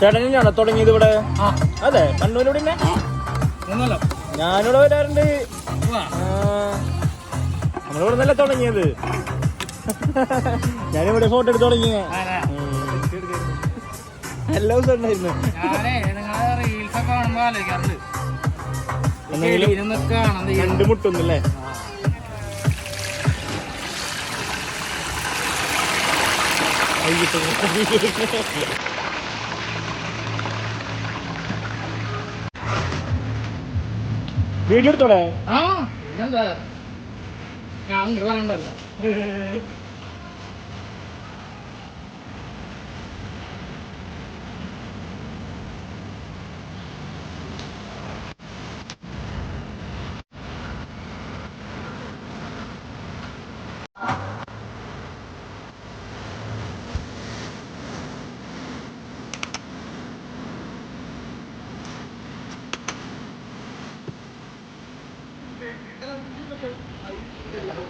ചേട്ടൻ തന്നെയാണോ തുടങ്ങിയത് ഇവിടെ? അതെ കണ്ണൂരിവിടെ തന്നെ ഞാനിവിടെ വരാറുണ്ട്. നമ്മളിവിടെ നല്ല തുടങ്ങിയത്? ഞാനിവിടെ ഫോട്ടോ എടുത്ത് തുടങ്ങിയ? എല്ലാ ദിവസവും ഉണ്ടായിരുന്നു ഞാനേ നിങ്ങളെ വീഡിയോ എടുത്തോടെ? ആ ഇതെന്താ? ഞാൻ അങ്ങോട്ട് പറയണ്ടല്ലോ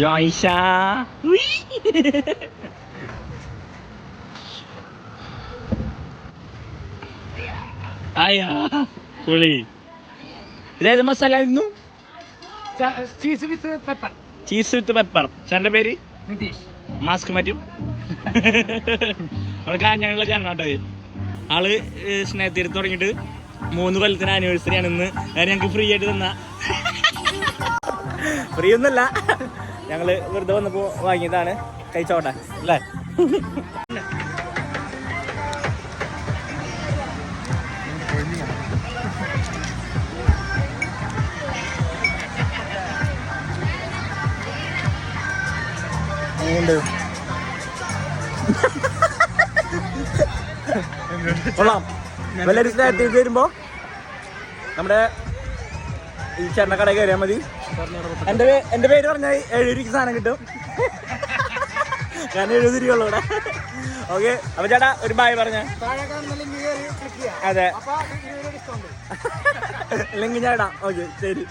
ജോയിഷ അയ്യാ പുളി. ഇതേത് മസാല ആയിരുന്നു cheese with pepper. Cheese with pepper. ചേട്ടന്റെ പേര്? നിതീഷ്. മാസ്ക് മാറ്റും. അവിടെ കാഞ്ഞാണുള്ള ചേട്ടനാട്ടത് ആൾ ഏഹ് സ്നേഹത്തീരത്ത് തുടങ്ങിയിട്ട് മൂന്ന് കൊല്ലത്തിന് ആനിവേഴ്സറി ആണ് ഇന്ന്. ഞാൻ ഞങ്ങൾക്ക് ഫ്രീ ആയിട്ട് തന്ന. ഫ്രീ ഒന്നല്ല ഞങ്ങൾ വെറുതെ വന്നപ്പോ വാങ്ങിയതാണ്. കഴിച്ചോട്ടെ അല്ലേ? കൊള്ളാം. വല്ലൊരു സ്നേഹത്തേക്ക് വരുമ്പോ നമ്മുടെ ഈ ചേട്ടന്റെ കടയിൽ കയറിയാൽ മതി എന്റെ എന്റെ എന്റെ പേര് പറഞ്ഞാൽ രൂപയ്ക്ക് സാധനം കിട്ടും. ഞാൻ എഴുപത് രൂപയുള്ളൂ ഇവിടെ. ഓക്കെ അപ്പൊ ചേട്ടാ ഒരു ബായ് പറഞ്ഞ. കാണുന്ന ലിങ്ക് ചേട്ടാ അതെ. ഓക്കെ ശരി.